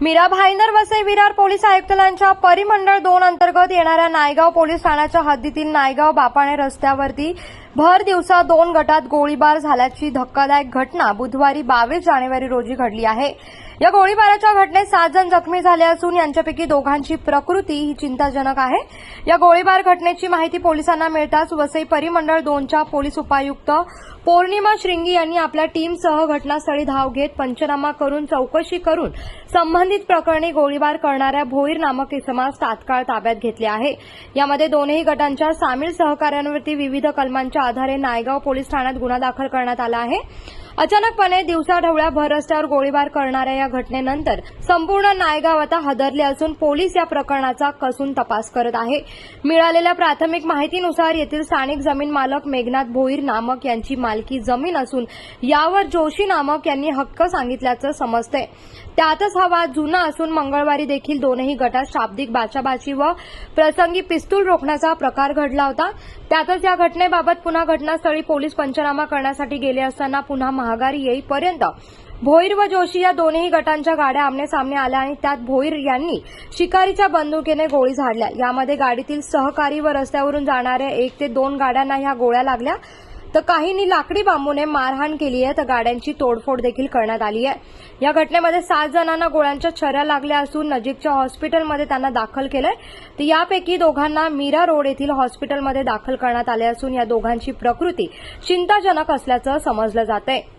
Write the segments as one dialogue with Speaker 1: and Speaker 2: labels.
Speaker 1: Mira Bhayandar Vasai Virar police आयुक्तालयांच्या परिमंडळ दोन अंतर्गत येणाऱ्या नायगाव पोलीस ठाण्याच्या हद्दीतील नायगाव बापाणे रस्त्यावरती भर दिवसा दोन गटात गोळीबार झाल्याची धक्कादायक घटना बुधवारी बावीस जानेवारी रोजी घडली आहे. या गोळीबाराच्या घटनेत सात जण जखमी झाले असून यांच्यापैकी दोघांची प्रकृती ही चिंताजनक आहे. या गोळीबार घटनेची माहिती पोलिसांना मिळताच वसई परिमंडळ दोनच्या पोलीस उपायुक्त पौर्णिमा श्रिंगी यांनी आपल्या टीमसह घटनास्थळी धाव घेत पंचनामा करून चौकशी करून संबंधित प्रकरणी गोळीबार करणाऱ्या भोईर नामक इसमास तात्काळ ताब्यात घेतले आहे. यामध्ये दोन्ही गटांच्या सामील सहकार्यांवरती विविध कलमांच्या आधारे नायगाव पोलीस ठाण्यात गुन्हा दाखल करण्यात आला आहे. अचानकपणे दिवसाढवळ्या भर रस्त्यावर गोळीबार करणाऱ्या या घटनेनंतर संपूर्ण नायगाव आता हदरले असून पोलीस या प्रकरणाचा कसून तपास करत आहे. मिळालेल्या प्राथमिक माहितीनुसार येथील स्थानिक जमीन मालक मेघनाथ भोईर नामक यांची मालकी जमीन असून यावर जोशी नामक यांनी हक्क सांगितल्याचं समजतंय. त्यातच हा वाद जुना असून मंगळवारी देखील दोनही गटात शाब्दिक बाचाबाची व प्रसंगी पिस्तूल रोखण्याचा प्रकार घडला होता. त्यातच या घटनेबाबत पुन्हा घटनास्थळी पोलीस पंचनामा करण्यासाठी गेले असताना पुन्हा महागारी येईपर्यंत भोईर व जोशी या दोन्ही गटांच्या गाड्या आमनेसामने आल्या आणि त्यात भोईर यांनी शिकारीच्या बंदुकीने गोळी झाडल्या. यामध्ये गाडीतील सहकारी व रस्त्यावरून जाणाऱ्या एक ते दोन गाड्यांना ह्या गोळ्या लागल्या. तर काहींनी लाकडी बांबूने मारहाण केली आहे. तर गाड्यांची तोडफोड देखील करण्यात आली आहे. या घटनेमध्ये सात जणांना गोळ्यांच्या छऱ्या लागल्या असून नजीकच्या हॉस्पिटलमध्ये त्यांना दाखल केलंय. तर यापैकी दोघांना मीरा रोड येथील हॉस्पिटलमध्ये दाखल करण्यात आले असून या दोघांची प्रकृती चिंताजनक असल्याचं समजलं जात आहे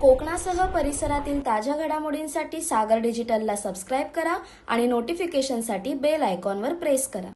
Speaker 2: कोकणासह परिसरातील ताज्या घडामोडींसाठी सागर डिजिटलला सबस्क्राईब करा आणि नोटिफिकेशनसाठी बेल आयकॉनवर प्रेस करा.